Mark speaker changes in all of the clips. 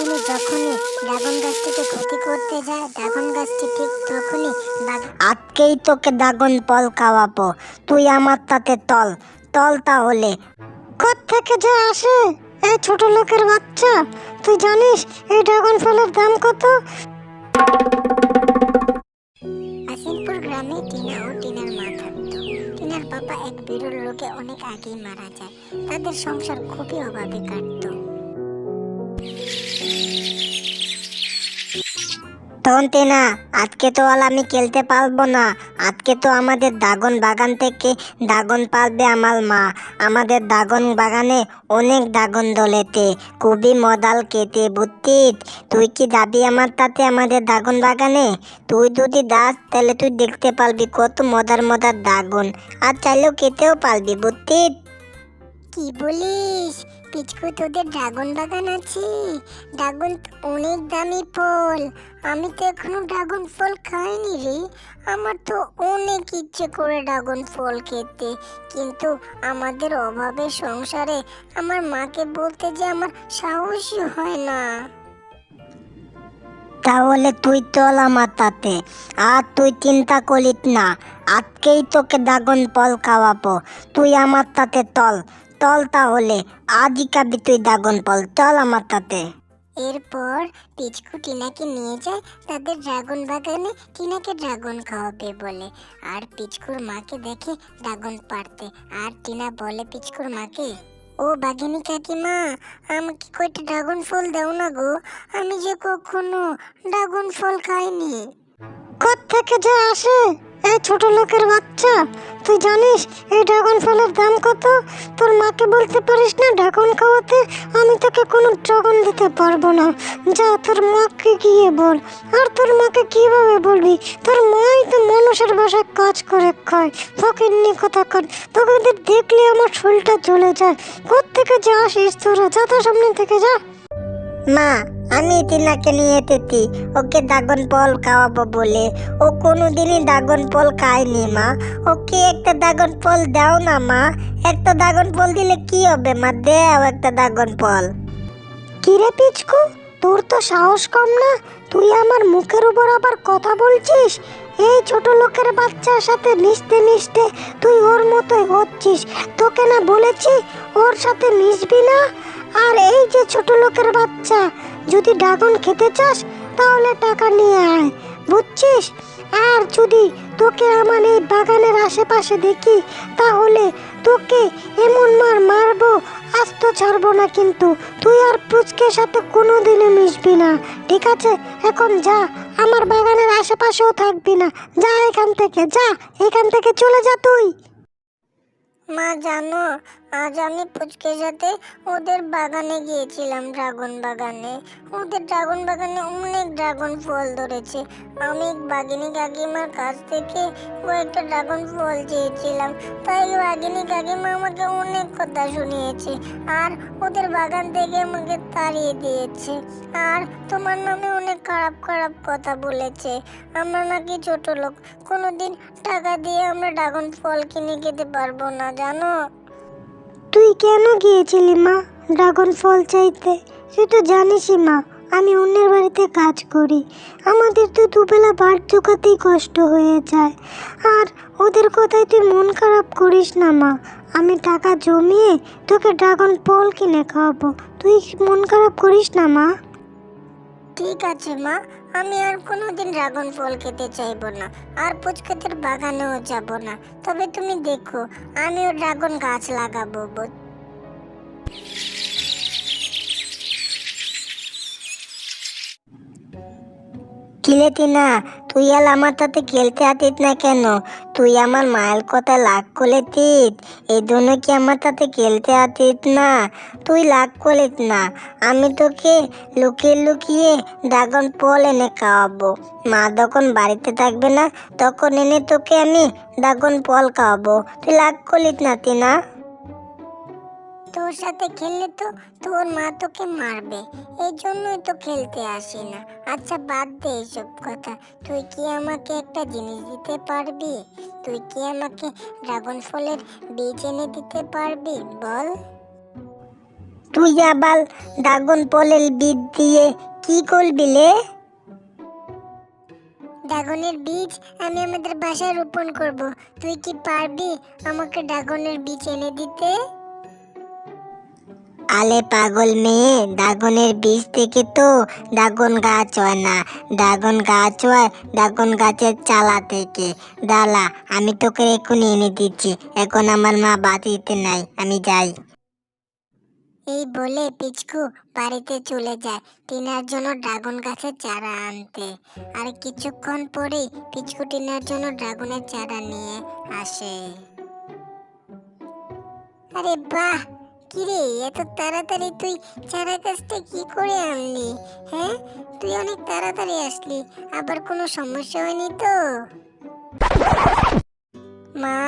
Speaker 1: ডাইনি যখনই ড্রাগন গাছটিকে ক্ষতি করতে যায় ড্রাগন গাছটি ঠিক তখনই
Speaker 2: আজকেই তোকে ড্রাগন পল খাওয়াবো। তুই আমার তাতে তল। তল তাহলে।
Speaker 3: থেকে যে আসে? এই ছোট লোকের বাচ্চা। তুই জানিস এই ড্রাগন ফলের দাম কত?
Speaker 1: আসিমপুর গ্রামে টিনা ও টিনার মা থাকতো। টিনার বাবা এক বিরল রোগে অনেক আগেই মারা যায়। তাদের সংসার খুবই অভাবে কাটতো।
Speaker 2: তন্তে না, আজকে তো আর আমি খেলতে পারব না। আজকে তো আমাদের দাগন বাগান থেকে দাগন পারবে আমার মা। আমাদের দাগন বাগানে অনেক দাগন দলেতে, খুবই মদাল কেটে বুত্তিত তুই কি যাবি আমার তাতে আমাদের দাগন বাগানে? তুই যদি দাস তাহলে তুই দেখতে পারবি কত মদার মদার দাগন। আর চাইলেও কেটেও পারবি বুত্তিত
Speaker 1: কি বলিস? পিচকু, তোদের ড্রাগন বাগান আছে। ড্রাগন অনেক দামি ফল। আমি তো এখনও ড্রাগন ফল খাইনি রে। আমার তো অনেক ইচ্ছে করে ড্রাগন ফল খেতে। কিন্তু আমাদের অভাবের সংসারে আমার মাকে বলতে যে আমার সাহসই হয় না।
Speaker 2: তাহলে তুই চল আমার তাতে। আর তুই চিন্তা করিস না। আজকেই তোকে দাগন ফল খাওয়াবো। তুই আমার তাতে তল তল তাহলে। আজই খাবি তুই দাগন পল, চল আমার তাতে।
Speaker 1: এরপর পিচকু টিনাকে নিয়ে যায়, তাদের ড্রাগন বাগানে টিনাকে ড্রাগন খাওয়াবে বলে। আর পিচকুর মাকে দেখে ড্রাগন পারতে। আর টিনা বলে পিচকুর মাকে, ও বাঘিনী কাকিমা, আমাকে কয়টা ড্রাগন ফল দাও না গো। আমি যে কখনো ড্রাগন ফল খাইনি।
Speaker 3: থেকে যে আসে? এই ছোট লোকের বাচ্চা, তুই জানিস এই ড্রাগন ফলের দাম কত? তোর মাকে বলতে পারিস না ড্রাগন খাওয়াতে, আমি তোকে কোনো ড্রাগন দিতে পারব না। যা, তোর মাকে গিয়ে বল। আর তোর মাকে কীভাবে বলবি? তোর মাই তো মানুষের বাসায় কাজ করে খায়। তোকে নিয়ে কথা কর তোকে দেখলে আমার শরীরটা চলে যায়, কোত্থেকে যে আসিস তোরা? যা তোর সামনে থেকে যা।
Speaker 2: মা, আমি টিনাকে নিয়ে এসেছি। ওকে দাগন পল খাওয়াবো বলে। ও কোনোদিনই দাগন পল খায়নি, মা। ওকে একটা দাগন ফল দাও না, মা। একটা দাগন ফল দিলে কি হবে, মা? দেও একটা দাগন ফল।
Speaker 3: কিরে পিচকু? তোর তো সাহস কম না? তুই আমার মুখের উপর আবার কথা বলছিস? এই ছোট লোকের বাচ্চার সাথে মিশতে মিশতে তুই ওর মতোই হচ্ছিস। তোকে না বলেছি ওর সাথে মিশবি না? আর এই যে ছোট লোকের বাচ্চা, যদি ড্রাগন খেতে চাস, তাহলে টাকা নিয়ে আয়। বুঝছিস? আর যদি তোকে আমার এই বাগানের আশেপাশে দেখি, তাহলে তোকে এমন মার মারবো আস্ত ছাড়বো না কিন্তু। তুই আর পুচকের সাথে কোনো দিনে মিশবি না, ঠিক আছে? এখন যা, আমার বাগানের আশেপাশেও থাকবি না। যা এখান থেকে, যা, এখান থেকে চলে যা তুই।
Speaker 1: মা, জানো, আজ আমি পুচকের সাথে ওদের বাগানে গিয়েছিলাম, ড্রাগন বাগানে। ওদের ড্রাগন বাগানে অনেক ড্রাগন ফল ধরেছে। আমি বাগিনী কাকিমার কাছ থেকে কয়েকটা ড্রাগন ফল চেয়েছিলাম। তাই বাগিনী কাকিমা আমাকে অনেক কথা শুনিয়েছে আর ওদের বাগান থেকে আমাকে তাড়িয়ে দিয়েছে। আর তোমার নামে অনেক খারাপ খারাপ কথা বলেছে। আমরা নাকি ছোট লোক, কোনোদিন টাকা দিয়ে আমরা ড্রাগন ফল কিনে খেতে পারব না। জানো?
Speaker 3: তুই কেন গিয়েছিলি মা ড্রাগন ফল চাইতে? তুই তো জানিসই মা, আমি অন্যের বাড়িতে কাজ করি। আমাদের তো দুবেলা বার চোখাতেই কষ্ট হয়ে যায়। আর ওদের কথায় তুই মন খারাপ করিস না মা। আমি টাকা জমিয়ে তোকে ড্রাগন ফল কিনে খাওয়াবো। তুই মন খারাপ করিস না মা?
Speaker 1: ঠিক আছে মা আমি আর কোনোদিন ড্রাগন ফল খেতে চাইব না, আর পুচকাদের বাগানেও যাব না। তবে তুমি দেখো, আমিও ড্রাগন গাছ লাগাবো বোধ
Speaker 2: কিলে টিনা তুই আর আমার সাথে খেলতে আতিস না কেন? তুই আমার মায়ের কথা লাগ করে তিত। এই জন্য কি আমার সাথে খেলতে আতিস না? তুই লাগ করিস না। আমি তোকে লুকিয়ে লুকিয়ে ড্রাগন ফল এনে খাওয়াবো। মা যখন বাড়িতে থাকবে না, তখন এনে তোকে আমি ড্রাগন ফল খাওয়াবো। তুই লাগ করিস না টিনা
Speaker 1: তোর সাথে খেললে তো তোর মা তোকে মারবে। এই জন্যই তো খেলতে আসি না। আচ্ছা বাদ দে এইসব কথা। তুই কি আমাকে একটা জিনিস দিতে পারবি? তুই কি আমাকে ড্রাগন ফলের বীজ এনে দিতে পারবি? বল।
Speaker 2: তুই আবার ড্রাগন ফলের বীজ দিয়ে কি করবি লে?
Speaker 1: ড্রাগনের বীজ আমি আমাদের বাসায় রোপণ করব। তুই কি পারবি আমাকে ড্রাগনের বীজ এনে দিতে?
Speaker 2: আলে পাগল মেয়ে ড্রাগনের বীজ থেকে তো ড্রাগন গাছ হয় না। ড্রাগন গাছ হয় ড্রাগন গাছের চালা থেকে। দালা, আমি তোকে এখন এনে দিচ্ছি। এখন আমার মা বাতিতে নাই, আমি যাই।
Speaker 1: এই বলে পিচকু বাড়িতে চলে যায় টিনার জন্য ড্রাগন গাছের চারা আনতে। আর কিছুক্ষণ পরেই পিচকু টিনার জন্য ড্রাগনের চারা নিয়ে আসে। আরে বাহ! কিরে, এত তাড়াতাড়ি তুই চারা গাছটা কি করে আনলি হ্যাঁ? তুই অনেক তাড়াতাড়ি আসলি, আবার কোনো সমস্যা হয়নি তো? মা,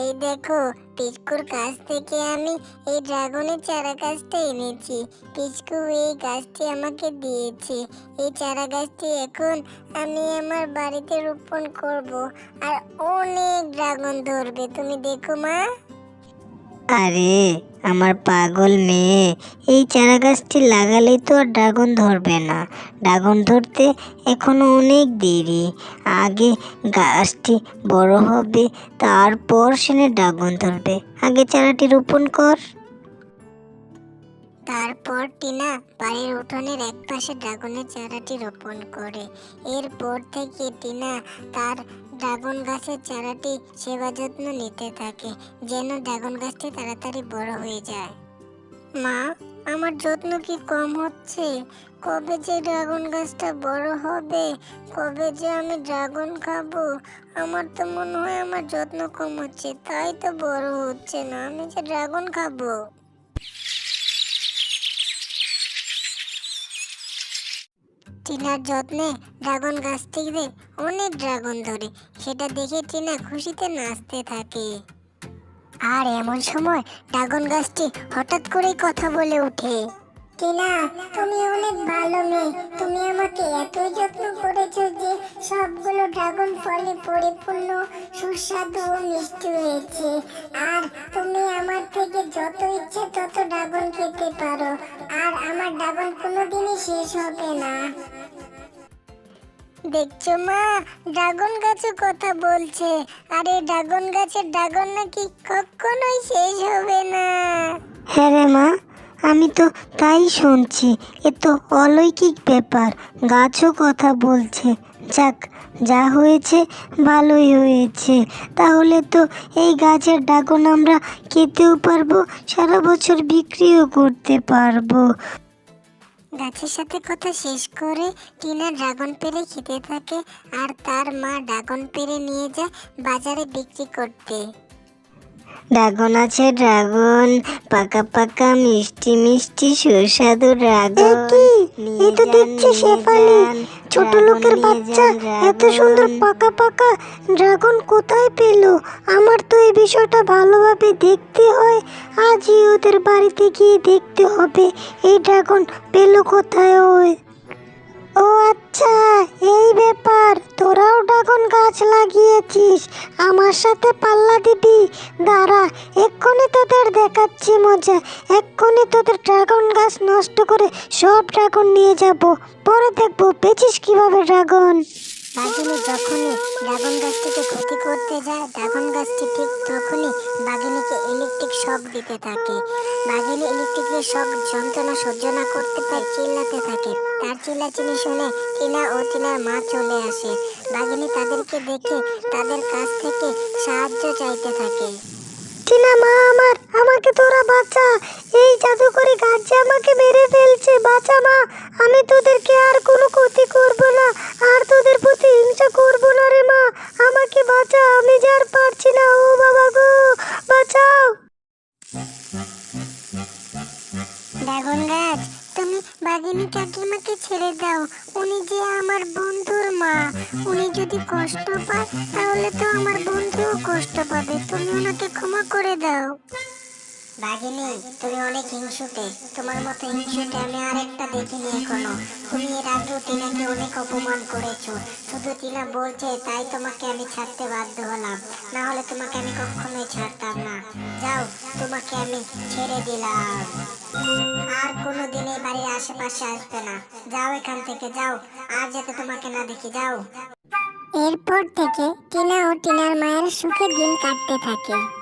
Speaker 1: এই দেখো, পিচকুর কাছ থেকে আমি এই ড্রাগনের চারা গাছটা এনেছি। পিচকু এই গাছটি আমাকে দিয়েছে। এই চারা গাছটি এখন আমি আমার বাড়িতে রোপণ করব। আর অনেক ড্রাগন ধরবে, তুমি দেখো মা।
Speaker 2: আরে, আমার পাগল মেয়ে, এই চারা গাছটি লাগালেই তো আর ড্রাগন ধরবে না। ড্রাগন ধরতে এখনও অনেক দেরি। আগে গাছটি বড় হবে, তারপর সেনে ড্রাগন ধরবে। আগে চারাটি রোপণ কর।
Speaker 1: তারপর টিনা বাড়ির উঠোনের এক পাশে ড্রাগনের চারাটি রোপণ করে। এরপর থেকে টিনা তার ড্রাগন গাছের চারাটি সেবা যত্ন নিতে থাকে, যেন ড্রাগন গাছটি তাড়াতাড়ি বড় হয়ে যায়। মা, আমার যত্ন কি কম হচ্ছে? কবে যে ড্রাগন গাছটা বড় হবে? কবে যে আমি ড্রাগন খাব? আমার তো মনে হয় আমার যত্ন কম হচ্ছে, তাই তো বড় হচ্ছে না, আমি যে ড্রাগন খাব। টিনার যত্নে ড্রাগন গাছ থেকে অনেক ড্রাগন ধরে। সেটা দেখে টিনা খুশিতে নাচতে থাকে। আর এমন সময় ড্রাগন গাছটি হঠাৎ করেই কথা বলে ওঠে। টিনা, তুমি অনেক ভালো মেয়ে। তুমি আমাকে এতই যত্ন করেছ যে সবগুলো ড্রাগন ফলে পরিপূর্ণ, সুস্বাদু ও মিষ্টি হয়েছে। আর তুমি আমার থেকে যত ইচ্ছে তত ড্রাগন খেতে পারো। আর আমার ড্রাগন কোনোদিনই শেষ হবে না। দেখছ মা, ড্রাগন গাছে কথা বলছে। আরে ড্রাগন গাছের ড্রাগন নাকি কখনোই শেষ হবে না।
Speaker 2: হ্যাঁ রে মা, আমি তো তাই শুনছি। এ তো অলৌকিক ব্যাপার, গাছও কথা বলছে। যাক, যা হয়েছে ভালোই হয়েছে। তাহলে তো এই গাছের ড্রাগন আমরা খেতেও পারব, সারা বছর বিক্রিও করতে পারব।
Speaker 1: গাছের সাথে কথা শেষ করে টিনা ড্রাগন পেরে খেতে থাকে আর তার মা ড্রাগন পেরে নিয়ে যায় বাজারে বিক্রি করতে।
Speaker 2: ড্রাগন আছে ড্রাগন পাকা পাকা মিষ্টি মিষ্টি সুস্বাদু ড্রাগন?
Speaker 3: এ তো দেখছি শেফালি। ছোট লোকের বাচ্চা এত সুন্দর পাকা পাকা ড্রাগন কোথায় পেল? আমার তো এই বিষয়টা ভালোভাবে দেখতে হয়। আজই ওদের বাড়িতে গিয়ে দেখতে হবে এই ড্রাগন পেল কোথায় ওই? ও আচ্ছা এই ব্যাপার। গাছ লাগিয়েছিস আমার সাথে পাল্লা দিবি? দাঁড়া, এক্ষুনি তোদের দেখাচ্ছি মজা। এক্ষুনি তোদের ড্রাগন গাছ নষ্ট করে সব ড্রাগন নিয়ে যাব। পরে দেখব পেয়েছিস কীভাবে ড্রাগন?
Speaker 1: বাঘিনী যখনই ড্রাগন গাছটিকে ক্ষতি করতে যায়, ড্রাগন গাছটি ঠিক তখনই বাঘিনীকে ইলেকট্রিক শক দিতে থাকে। বাঘিনী ইলেকট্রিকের শক যন্ত্রণা সহ্য না করতে পারে চিল্লাতে থাকে। তার চিল্লাচিনি শুনে টিনা ও টিনার মা চলে আসে। বাঘিনী তাদেরকে দেখে তাদের কাছ থেকে সাহায্য চাইতে থাকে।
Speaker 3: টিনা মা আমার? আমাকে তোরা বাঁচা। এই জাদুকরি গাছ আমাকে মেরে ফেলছে, বাঁচা মা। আমি তোদেরকে আর কোনো ক্ষতি করব না, আর তোদের প্রতি হিংসা করব না রে মা। আমাকে বাঁচা, আমি যে আর পারছি না, ও বাবা গো, বাঁচাও।
Speaker 1: ড্রাগন গাছ, তুমি বাঘিনী কাকিমাকে ছেড়ে দাও। উনি যে আমার বন্ধুর মা, উনি যদি কষ্ট পায়, তাহলে তো আমার বন্ধুও কষ্ট পাবে। তুমি ওনাকে ক্ষমা করে দাও। বাঘিনী, তুমি অনেক হিংসুটে। তোমার মতো হিংসুটে আমি আরেকটা দেখিনি এখনও। তুমি এর আগেও টিনাকে অনেক অপমান করেছ। শুধু টিনা বলছে, তাই তোমাকে আমি ছাড়তে বাধ্য হলাম। না হলে তোমাকে আমি কখনোই ছাড়তাম না। যাও, তোমাকে আমি ছেড়ে দিলাম। আর কোনো দিন এই বাড়ির আশেপাশে আসবে না। যাও এখান থেকে, যাও। আর যাতে তোমাকে না দেখি, যাও।
Speaker 3: এরপর থেকে টিনা ও টিনার মায়ের সুখে দিন কাটতে থাকে।